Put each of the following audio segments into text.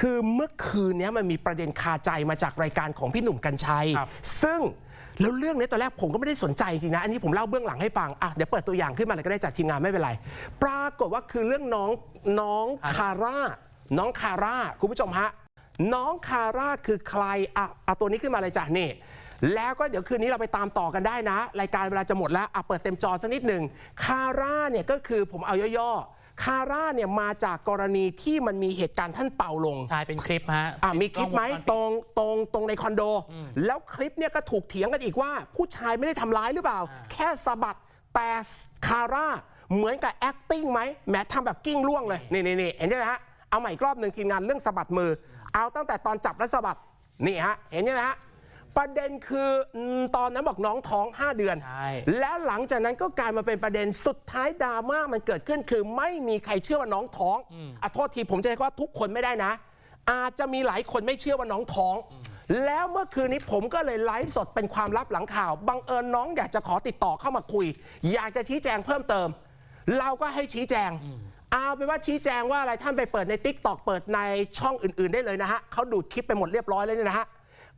คือเมื่อคืนเนี้ยมันมีประเด็นคาใจมาจากรายการของพี่หนุ่มกัญชัยครับซึ่งแล้วเรื่องนี้ตอนแรกผมก็ไม่ได้สนใจจริงนะ อันนี้ผมเล่าเบื้องหลังให้ฟังอะเดี๋ยวเปิดตัวอย่างขึ้นมาเลยก็ได้จากทีมงานไม่เป็นไร ปรากฏว่าคือเรื่องน้องน้องคาร่า น้องคาร่าคุณผู้ชมฮะ น้องคาร่าคือใครอะเอาตัวนี้ขึ้นมาเลยจ้ะนี่แล้วก็เดี๋ยวคืนนี้เราไปตามต่อกันได้นะ รายการเวลาจะหมดแล้วอะเปิดเต็มจอสักนิดหนึ่งคาร่าเนี่ยก็คือผมเอาย่อๆ คาร่าเนี่ยมาจากกรณีที่มันมีเหตุการณ์ท่านเป่าลงใช่เป็นคลิปฮะอะมีคลิปไหมกล้องวงจรปิดตรงตรงตรงในคอนโด แล้วคลิปเนี่ยก็ถูกเถียงกันอีกว่า ผู้ชายไม่ได้ทำร้ายหรือเปล่าอ่า แค่สะบัดแต่คาร่าเหมือนกับ acting ไหมแหมทำแบบกิ้งล่วงเลยนี่นี่นี่เห็นใช่ไหมฮะเอาใหม่อีกรอบหนึ่งทีมงานเรื่องสะบัดมือ เอาตั้งแต่ตอนจับและสะบัดนี่ฮะเห็นใช่ไหมฮะ ประเด็นคืออืมตอนนั้นบอกน้องท้อง 5 เดือนใช่แล้วหลังจากนั้นก็กลายมาเป็นประเด็นสุดท้ายดราม่ามันเกิดขึ้นคือไม่มีใครเชื่อว่าน้องท้องอะโทษทีผมจะใช้คำว่าทุกคนไม่ได้นะ อาจจะมีหลายคนไม่เชื่อว่าน้องท้อง แล้วเมื่อคืนนี้ผมก็เลยไลฟ์สดเป็นความลับหลังข่าว บังเอิญน้องอยากจะขอติดต่อเข้ามาคุย อยากจะชี้แจงเพิ่มเติม เราก็ให้ชี้แจงเอาเป็นว่าชี้แจงว่าอะไรท่านไปเปิดใน t ิ k t o k เปิดในช่องอื่น ๆ ได้เลยนะฮะเขาดูดคลิปไปหมดเรียบร้อยแล้วเนี่ยนะฮะ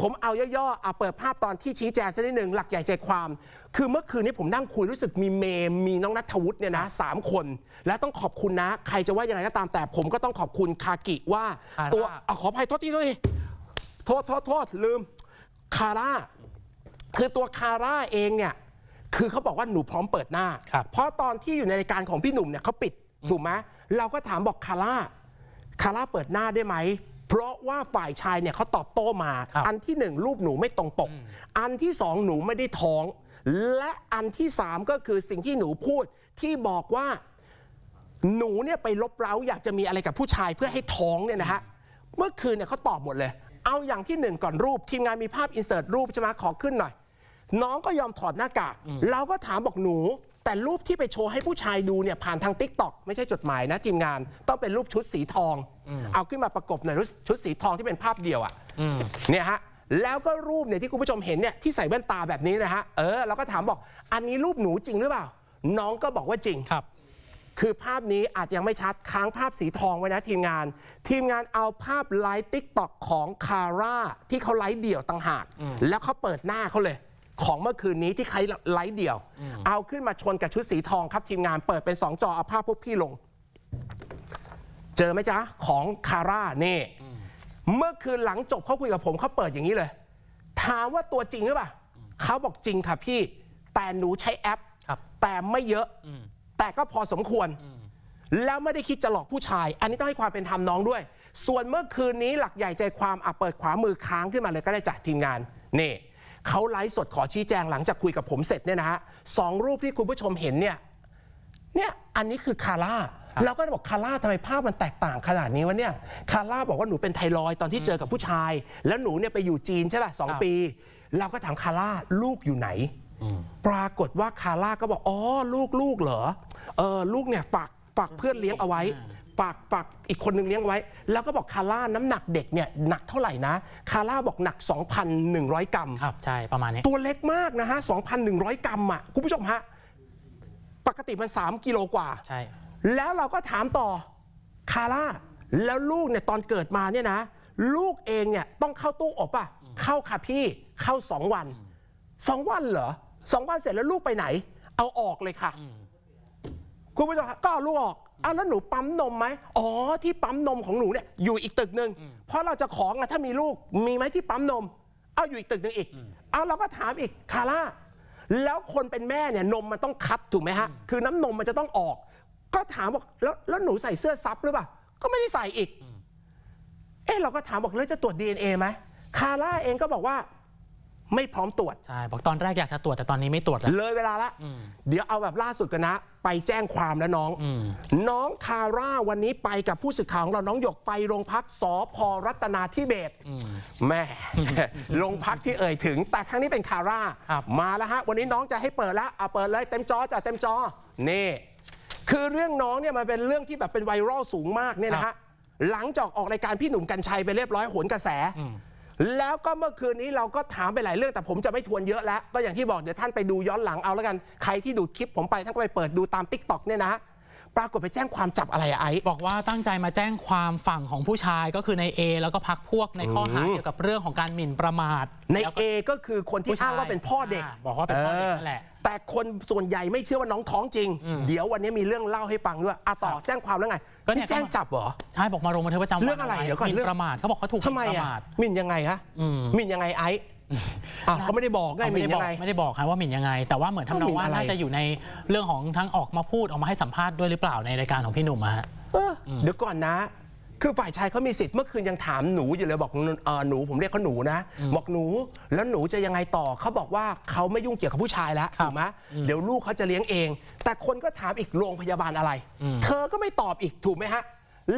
ผมเอาย่อๆเอาเปิดภาพตอนที่ชี้แจงสักนิดหนึ่งหลักใหญ่ใจความ คือเมื่อคืนนี้ผมนั่งคุยรู้สึกมีเมมมีน้องนัทวุฒิเนี่ยนะสามคน และต้องขอบคุณนะ ใครจะว่ายังไงก็ตามแต่ผมก็ต้องขอบคุณคากิว่า คาร่า ตัวอะขออภัยโทษทีโทษทีโทษโทษโทษลืมคาร่า คือตัวคาร่าเองเนี่ย คือเขาบอกว่าหนูพร้อมเปิดหน้า ครับ เพราะตอนที่อยู่ในรายการของพี่หนุ่มเนี่ยเขาปิด ถูกไหมเราก็ถามบอกคาร่า คาร่าเปิดหน้าได้ไหม เพราะว่าฝ่ายชายเนี่ยเขาตอบโต้มา ครับ อันที่หนึ่งรูปหนูไม่ตรงปก อันที่สองหนูไม่ได้ท้อง และอันที่สามก็คือสิ่งที่หนูพูดที่บอกว่า หนูเนี่ยไปลบเร้าอยากจะมีอะไรกับผู้ชายเพื่อให้ท้องเนี่ยนะฮะ เมื่อคืนเนี่ยเขาตอบหมดเลย เอาอย่างที่หนึ่งก่อนรูป ทีมงานมีภาพอินเสิร์ตรูปใช่ไหมขอขึ้นหน่อย น้องก็ยอมถอดหน้ากากเราก็ถามบอกหนู แต่รูปที่ไปโชว์ให้ผู้ชายดูเนี่ยผ่านทางติ๊กต็อกไม่ใช่จดหมายนะทีมงาน ต้องเป็นรูปชุดสีทอง เอาขึ้นมาประกบหน่อยชุดสีทองที่เป็นภาพเดียวอะอืมเนี่ยฮะแล้วก็รูปเนี่ยที่คุณผู้ชมเห็นเนี่ยที่ใส่แว่นตาแบบนี้นะฮะเออเราก็ถามบอก อันนี้รูปหนูจริงหรือเปล่า น้องก็บอกว่าจริงครับ คือภาพนี้อาจจะยังไม่ชัดค้างภาพสีทองไว้นะทีมงาน ทีมงานเอาภาพไลฟ์ติ๊กต็อกของคาร่าที่เขาไลฟ์เดี่ยวต่างหากแล้วเขาเปิดหน้าเขาเลย ของเมื่อคืนนี้ที่ใครไลฟ์เดี่ยว เอาขึ้นมาชนกับชุดสีทองครับทีมงานเปิดเป็น 2 จอเอาภาพพวกพี่ลง เจอไหมจ๊ะ ของคาร่านี่ เมื่อคืนหลังจบเขาคุยกับผมเขาเปิดอย่างนี้เลย ถามว่าตัวจริงหรือเปล่าเขาบอกจริงค่ะพี่ แต่หนูใช้แอปครับแต่ไม่เยอะอืมแต่ก็พอสมควร แล้วไม่ได้คิดจะหลอกผู้ชาย อันนี้ต้องให้ความเป็นธรรมน้องด้วย ส่วนเมื่อคืนนี้หลักใหญ่ใจความอะเปิดขวามือค้างขึ้นมาเลยก็ได้จากทีมงานนี่ เขาไลฟ์สดขอชี้แจงหลังจากคุยกับผมเสร็จเนี่ยนะฮะสองรูปที่คุณผู้ชมเห็นเนี่ยเนี่ยอันนี้คือคาร่าครับเราก็จะบอกคาร่าทำไมภาพมันแตกต่างขนาดนี้วะเนี่ยคาร่าบอกว่าหนูเป็นไทรอยด์ตอนที่เจอกับผู้ชาย แล้วหนูเนี่ยไปอยู่จีนใช่ป่ะสองครับปี เราก็ถามคาร่าลูกอยู่ไหนปรากฏว่าคาร่าก็บอกอ๋อลูกลูกเหรอเออลูกเนี่ยฝากฝากเพื่อนเลี้ยงเอาไว้ ฝากฝากอีกคนนึงเลี้ยงไว้ แล้วก็บอกคาร่าน้ำหนักเด็กเนี่ยหนักเท่าไหร่นะ คาร่าบอกหนัก 2,100 กรัม ครับ ใช่ประมาณนี้ ตัวเล็กมากนะฮะ 2,100 กรัมอะคุณผู้ชมฮะ ปกติมัน 3 กิโลกว่า ใช่ แล้วเราก็ถามต่อคาร่า แล้วลูกเนี่ยตอนเกิดมาเนี่ยนะ ลูกเองเนี่ยต้องเข้าตู้อบอะ เข้าค่ะพี่เข้าสองวันสองวันเหรอสองวันเสร็จแล้วลูกไปไหน เอาออกเลยค่ะ คุณผู้ชมครับก็เอาลูกออกอ้าวแล้วหนูปั๊มนมไหมอ๋อที่ปั๊มนมของหนูเนี่ยอยู่อีกตึกหนึ่งเพราะเราจะของอะถ้ามีลูกมีไหมที่ปั๊มนม เอาอยู่อีกตึกหนึ่งอีกเอาเราก็ถามอีกคาร่าแล้วคนเป็นแม่เนี่ยนมมันต้องคัดถูกไหมฮะคือน้ำนมมันจะต้องออก ก็ถามบอกแล้วแล้วหนูใส่เสื้อซับหรือเปล่าก็ไม่ได้ใส่อีก เอ๊ะเราก็ถามบอกแล้วจะตรวจ DNA ไหมคาร่าเองก็บอกว่า ไม่พร้อมตรวจ ใช่บอกตอนแรกอยากจะตรวจแต่ตอนนี้ไม่ตรวจแล้ว เลยเวลาละ เดี๋ยวเอาแบบล่าสุดกันนะ ไปแจ้งความแล้วน้องอืมน้องคาร่าวันนี้ไปกับผู้สื่อข่าวของเราน้องหยกไปโรงพักสพรัตนาธิเบศรแม่โรงพักที่เอ่ยถึง แต่ครั้งนี้เป็นคาร่าครับมาแล้วฮะ วันนี้น้องจะให้เปิดแล้วเอาเปิดเลยเต็มจอจ้ะเต็มจอนี่คือเรื่องน้องเนี่ยมันเป็นเรื่องที่แบบเป็นไวรัลสูงมากเนี่ยนะฮะหลังจากออกรายการพี่หนุ่มกัญชัยไปเรียบร้อยโหนกระแส แล้วก็เมื่อคืนนี้เราก็ถามไปหลายเรื่องแต่ผมจะไม่ทวนเยอะแล้ว ก็อย่างที่บอกเดี๋ยวท่านไปดูย้อนหลังเอาแล้วกัน ใครที่ดูคลิปผมไปท่านก็ไปเปิดดูตาม t ิ k t o k เนี่ยนะฮะปรากฏไปแจ้งความจับอะไรอะไอ้บอกว่าตั้งใจมาแจ้งความฝั่งของผู้ชายก็คือในเอแล้วก็พักพวกในข้อหาอืมเกี่ยวกับเรื่องของการหมิ่นประมาทในแล้วเอก็ก็คือคนที่ผู้ชายอ้างว่าเป็นพ่อเด็กอ่าบอกว่าเป็นพ่อเด็กนั่นแหละเออ แต่คนส่วนใหญ่ไม่เชื่อว่าน้องท้องจริง อืมเดี๋ยววันนี้มีเรื่องเล่าให้ฟังด้วยอะต่อครับแจ้งความแล้วไงก็เนี่ย นี่แจ้งจับเหรอ ใช่บอกมาลงบันทึกประจำวันเรื่องอะไรเดี๋ยวก่อนหมิ่เรื่องนประมาทเขาบอกเขาถูกหทำมิ่นไมประอะมาทหมิ่นยังไงฮะอืม หมิ่นยังไงไอ้อะเขาไม่ได้บอกไงเขาหไม่มิ่นได้บยัอกงไง ไม่ได้บอกครับว่าหมิ่นยังไง แต่ว่าเหมือนทำนหอมิ่งนว่าอะไร น่าจะอยู่ในเรื่องของทั้งออกมาพูดออกมาให้สัมภาษณ์ด้วยหรือเปล่าในรายการของพี่หนุ่มอะฮะ เอออเดี๋ยวก่อนนะ คือฝ่ายชายเขามีสิทธิ์เมื่อคืนยังถามหนูอยู่เลยบอกเออหนูผมเรียกเขาหนูนะบอกหนูแล้วหนูจะยังไงต่อเขาบอกว่าเขาไม่ยุ่งเกี่ยวกับผู้ชายแล้วครับถูกไหมเดี๋ยวลูกเขาจะเลี้ยงเอง แต่คนก็ถามอีกโรงพยาบาลอะไรอืมเธอก็ไม่ตอบอีกถูกไหมฮะ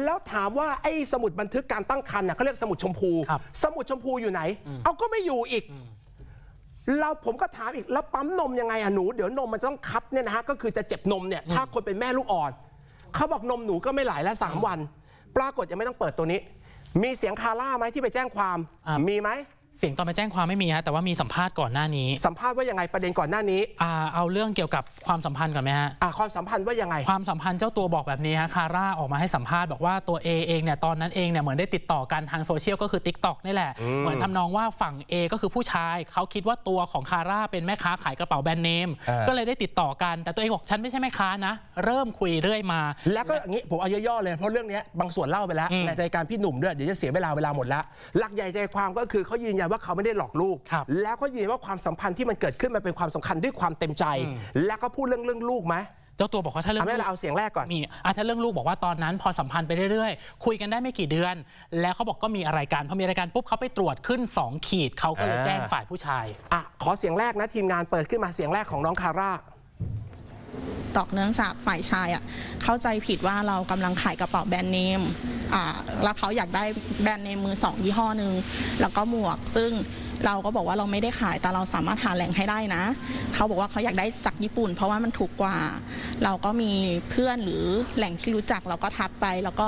แล้วถามว่าไอ้สมุดบันทึกการตั้งครรภ์น่ะเขาเรียกสมุดชมพู ครับ สมุดชมพูอยู่ไหน เอาก็ไม่อยู่อีก เราผมก็ถามอีกแล้วปั๊มนมยังไงอะหนู เดี๋ยวนมมันต้องคัดเนี่ยนะฮะก็คือจะเจ็บนมเนี่ยถ้าคนเป็นแม่ลูกอ่อนเขาบอกนมหนูก็ไม่ไหลแล้วสามวัน ปรากฏยังไม่ต้องเปิดตัวนี้ มีเสียงคาร่าไหมที่ไปแจ้งความอ่ามีมีไหม เสียงตอนไปแจ้งความไม่มีฮะแต่ว่ามีสัมภาษณ์ก่อนหน้านี้สัมภาษณ์ว่ายังไงประเด็นก่อนหน้านี้อ่าเอาเรื่องเกี่ยวกับความสัมพันธ์ก่อนไหมฮะอะความสัมพันธ์ว่ายังไง ความสัมพันธ์เจ้าตัวบอกแบบนี้ฮะคาร่าออกมาให้สัมภาษณ์บอกว่าตัว A เองเนี่ยตอนนั้นเองเนี่ยเหมือนได้ติดต่อกันทางโซเชียลก็คือ Tik t o อกนี่แหละ เหมือนทำนองว่าฝั่ง A ก็คือผู้ชายเขาคิดว่าตัวของคาร่าเป็นแม่ค้าขายกระเป๋าแบรนด์เนมเออก็เลยได้ติดต่อกันแต่ตัวเองบอกฉันไม่ใช่แม่ค้านะ เริ่มคุยเรื่อยมา แล้วก็อย่างนี้ผมเอาย่อๆเลยเพราะเรื่องเนี้ยบางส่วนเล่าไปแล้วอืมในรายการพี่หนุ่มด้วยเดี๋ยวจะเสียเวลาเวลาหมดแล้วหลักใหญ่ใจความก็คือเขายืนยันว่าเขาไม่ได้หลอกลูก ครับแล้วก็ยืนยันว่าความสัมพันธ์ที่มันเกิดขึ้นมันเป็นความสำคัญด้วยความเต็มใจแล้วก็พูดเรื่องเรื่องลูกไหมเจ้าตัวบอกว่าถ้าเรื่อเอางแม่ลูเรากเอาเสียงแรกก่อน มีอะถ้าเรื่องลูกบอกว่าตอนนั้นพอสัมพันธ์ไปเรื่อยๆ คุยกันได้ไม่กี่เดือน แล้วเขาบอกก็มีอะไรกันพอมีอะไรกันปุ๊บเขาไปตรวจขึ้น 2 ขีดเขาก็เลยอ่าแจ้งฝ่ายผู้ชาย อะ ขอเสียงแรกนะ ทีมงานเปิดขึ้นมาเสียงแรกของน้องคาร่า ตอกเนื่องจากฝ่ายชายอะเข้าใจผิดว่าเรากำลังขายกระเป๋าแบรนด์เนมอ่าแล้วเขาอยากได้แบรนด์เนมมือสองยี่ห้อหนึ่งแล้วก็หมวกซึ่งเราก็บอกว่าเราไม่ได้ขายแต่เราสามารถหาแหล่งให้ได้นะ เขาบอกว่าเขาอยากได้จากญี่ปุ่น เพราะว่ามันถูกกว่า เราก็มีเพื่อนหรือแหล่งที่รู้จักเราก็ทักไปแล้วก็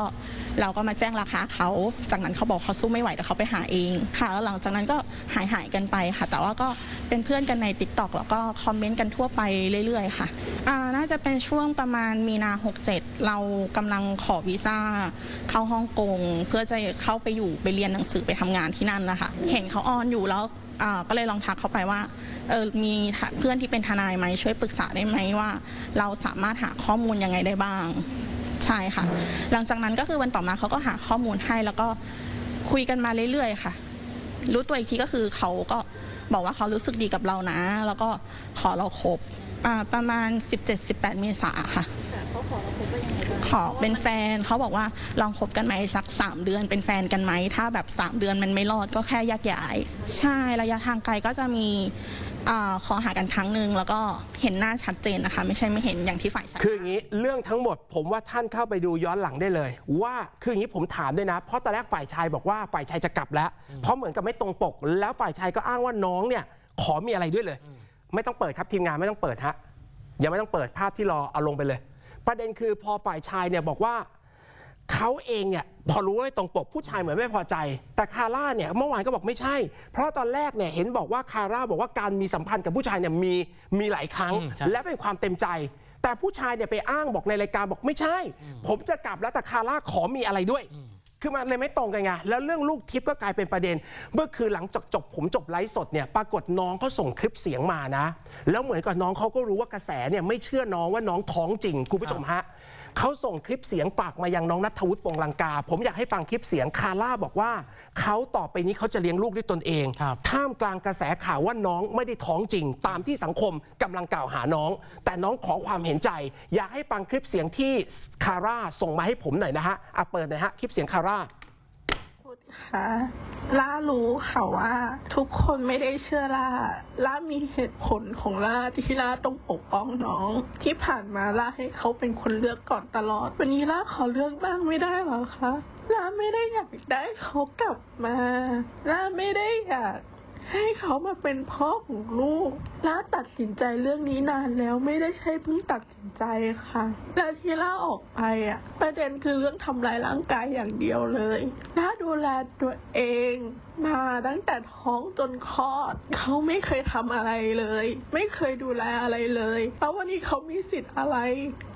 เราก็มาแจ้งราคาเขา จากนั้นเขาบอกเขาสู้ไม่ไหวแต่เขาไปหาเองค่ะแล้วหลังจากนั้นก็หายหายๆกันไปค่ะ แต่ว่าก็เป็นเพื่อนกันใน t ิ k t o k แล้วก็คอมเมนต์กันทั่วไปเรื่อย ๆ ค่ะอ่าน่าจะเป็นช่วงประมาณมีนา 67 เรากำลังขอวีซ่าเข้าฮ่องกงเพื่อจะเข้าไปอยู่ไปเรียนหนังสือไปทำงานที่นั่นนะคะ เห็นเขาออนอยู่แล้วอ่าก็เลยลองทักเขาไปว่าเออมีเพื่อนที่เป็นทนายไหมช่วยปรึกษาได้ไหมว่า เราสามารถหาข้อมูลยังไงได้บ้าง ใช่ค่ะ หลังจากนั้นก็คือวันต่อมาเขาก็หาข้อมูลให้แล้วก็คุยกันมาเรื่อยๆค่ะ รู้ตัวอีกทีก็คือเขาก็บอกว่าเขารู้สึกดีกับเรานะ แล้วก็ขอเราคบอ่าประมาณ 17-18 เมษาค่ะขอเป็นแฟนเขาบอกว่าลองคบกันไหมสัก3เดือนเป็นแฟนกันไหมถ้าแบบ3เดือนมันไม่รอดก็แค่แยกย้าย ใช่ระยะทางไกลก็จะมี อาขอหากันครั้งหนึ่งแล้วก็เห็นหน้าชัดเจนนะคะ ไม่ใช่ไม่เห็นอย่างที่ฝ่ายชายคืออย่างนี้เรื่องทั้งหมดผมว่าท่านเข้าไปดูย้อนหลังได้เลย ว่าคืออย่างนี้ผมถามด้วยนะ เพราะตอนแรกฝ่ายชายบอกว่าฝ่ายชายจะกลับแล้ว เพราะเหมือนกับไม่ตรงปก แล้วฝ่ายชายก็อ้างว่าน้องเนี่ย ขอมีอะไรด้วยเลย ไม่ต้องเปิดครับทีมงานไม่ต้องเปิดฮะอย่าไม่ต้องเปิดภาพที่รอเอาลงไปเลย ประเด็นคือพอฝ่ายชายเนี่ยบอกว่า เขาเองเนี่ยพอรู้ว่าไม่ตรงปกผู้ชายเหมือนไม่พอใจ แต่คาร่าเนี่ยเมื่อวานก็บอกไม่ใช่ เพราะตอนแรกเนี่ยเห็นบอกว่าคาร่าบอกว่าการมีสัมพันธ์กับผู้ชายเนี่ยมีมีหลายครั้งอืมใช่และเป็นความเต็มใจ แต่ผู้ชายเนี่ยไปอ้างบอกในรายการบอกไม่ใช่ ผมจะกลับแล้วแต่คาร่าขอมีอะไรด้วยคือมันเลยไม่ตรงกันไง แล้วเรื่องลูกทิพย์ก็กลายเป็นประเด็น เมื่อคืนหลังจากจบผมจบไลฟ์สดเนี่ย ปรากฏน้องเขาส่งคลิปเสียงมานะ แล้วเหมือนกับน้องเขาก็รู้ว่ากระแสเนี่ยไม่เชื่อน้องว่าน้องท้องจริง คุณผู้ชมฮะ เขาส่งคลิปเสียงฝากมายังน้องนัทวุฒิปงลังกา ผมอยากให้ฟังคลิปเสียงคาร่าบอกว่าเขาต่อไปนี้เขาจะเลี้ยงลูกด้วยตนเองครับท่ามกลางกระแสข่าวว่าน้องไม่ได้ท้องจริง ตามที่สังคมกำลังกล่าวหาน้อง แต่น้องขอความเห็นใจ อยากให้ฟังคลิปเสียงที่คาร่าส่งมาให้ผมหน่อยนะฮะอะเปิดหน่อยฮะคลิปเสียงคาร่า คะล่ารู้ค่ะว่าทุกคนไม่ได้เชื่อล่า ล่ามีเหตุผลของล่าที่ล่าต้องปกป้องน้อง ที่ผ่านมาล่าให้เขาเป็นคนเลือกก่อนตลอด วันนี้ล่าขอเลือกบ้างไม่ได้หรอคะล่าไม่ได้อยากได้เขากลับมาล่าไม่ได้อยาก ให้เขามาเป็นพ่อของลูกล่าตัดสินใจเรื่องนี้นานแล้วไม่ได้ใช่เพิ่งตัดสินใจค่ะ และที่ล่าออกไปอะ ประเด็นคือเรื่องทำลายร่างกายอย่างเดียวเลยล่าดูแลตัวเอง มาตั้งแต่ท้องจนคลอด เขาไม่เคยทำอะไรเลย ไม่เคยดูแลอะไรเลยแล้ววันนี้เขามีสิทธิ์อะไร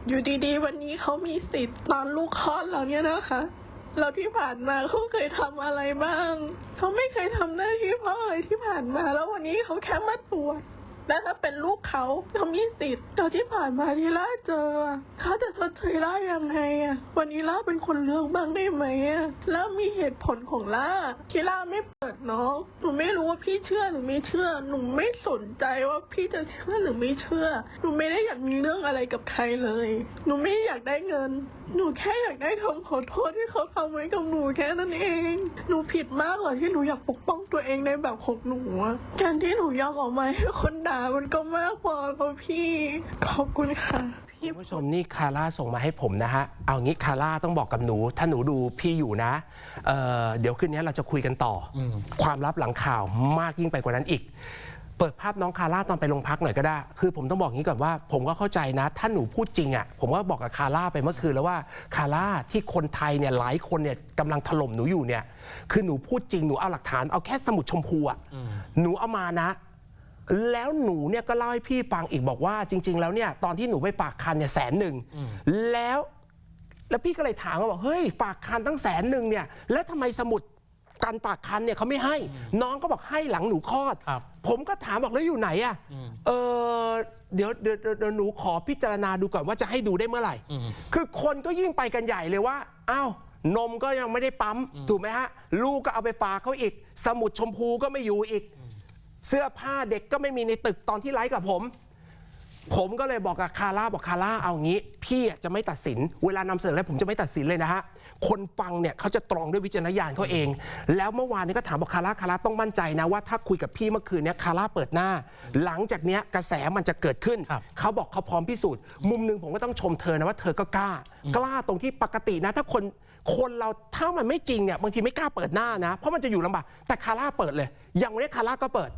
อยู่ดีๆ วันนี้เขามีสิทธิ์ตอนลูกคลอดเราเนี่ยนะคะ แล้วที่ผ่านมาเขาเคยทำอะไรบ้างเขาไม่เคยทำหน้าที่พ่อเลยที่ผ่านมา แล้ววันนี้เขาแค่มาตรวจ และถ้าเป็นลูกเขาเขามีสิทธิ์แต่ที่ผ่านมาที่ล่าเจอเขาจะชดเชยล่ายังไงอะวันนี้ล่าเป็นคนเลือกบ้างได้ไหมอะแล้วมีเหตุผลของล่าที่ล่าไม่เปิดน้องหนูไม่รู้ว่าพี่เชื่อหรือไม่เชื่อหนูไม่สนใจว่าพี่จะเชื่อหรือไม่เชื่อหนูไม่ได้อยากมีเรื่องอะไรกับใครเลยหนูไม่อยากได้เงิน หนูแค่อยากได้คำขอโทษที่เขาทำไว้กับหนูแค่นั้นเอง หนูผิดมากกว่าที่หนูอยากปกป้องตัวเองในแบบของหนูการที่หนูยอมออกมาให้คนด่ามันก็มากพอแล้วพี่ ขอบคุณค่ะพี่คุณผู้ชมนี่คาร่าส่งมาให้ผมนะฮะ เอางี้คาร่าต้องบอกกับหนู ถ้าหนูดูพี่อยู่นะเอ่อเดี๋ยวคืนนี้เราจะคุยกันต่ออความลับหลังข่าวมากยิ่งไปกว่านั้นอีก เปิดภาพน้องคาร่าตอนไปโรงพักหน่อยก็ได้ คือผมต้องบอกงี้ก่อนว่า ผมก็เข้าใจนะ ถ้าหนูพูดจริงอะ ผมก็บอกกับคาร่าไปเมื่อคืนแล้วว่า คาร่าที่คนไทยเนี่ยหลายคนเนี่ยกำลังถล่มหนูอยู่เนี่ย คือหนูพูดจริงหนูเอาหลักฐานเอาแค่สมุดชมพูอะ หนูเอามานะ แล้วหนูเนี่ยก็เล่าให้พี่ฟังอีกบอกว่าจริง ๆ แล้วเนี่ยตอนที่หนูไปฝากคันเนี่ยแสนหนึ่งแล้วแล้วพี่ก็เลยถามว่าบอกเฮ้ยฝากคันตั้งแสนหนึ่งเนี่ยแล้วทำไมสมุดการฝากคันเนี่ยเขาไม่ให้ น้องก็บอกให้หลังหนูคลอด ครับผมก็ถามบอกแล้วอยู่ไหนอะเออเดี๋ยวเดี๋ยวเดี๋ยวเดี๋ยวหนูขอพิจารณาดูก่อนว่าจะให้ดูได้เมื่อไหร่ คือคนก็ยิ่งไปกันใหญ่เลยว่าอ้าวนมก็ยังไม่ได้ปั๊ม ถูกไหมฮะ ลูกก็เอาไปฝากเขาอีก สมุดชมพูก็ไม่อยู่อีก เสื้อผ้าเด็กก็ไม่มีในตึกตอนที่ไลฟ์กับผม ผมก็เลยบอกกับคาร่าบอกคาร่าเอางี้ พี่อะจะไม่ตัดสิน เวลานำเสนออะไรผมจะไม่ตัดสินเลยนะฮะคนฟังเนี่ยเขาจะตรองด้วยวิจารณญาณเขาเอง แล้วเมื่อวานนี้ก็ถามบอกคาร่าคาร่าต้องมั่นใจนะว่าถ้าคุยกับพี่เมื่อคืนเนี้ยคาร่าเปิดหน้า หลังจากเนี้ยกระแสมันจะเกิดขึ้นครับเขาบอกเขาพร้อมพิสูจน์ มุมหนึ่งผมก็ต้องชมเธอนะว่าเธอก็กล้า กล้าตรงที่ปกตินะ ถ้าคนคนเราถ้ามันไม่จริงเนี่ยบางทีไม่กล้าเปิดหน้านะ เพราะมันจะอยู่ลำบากแต่คาร่าเปิดเลย อย่างวันนี้คาร่าก็เปิด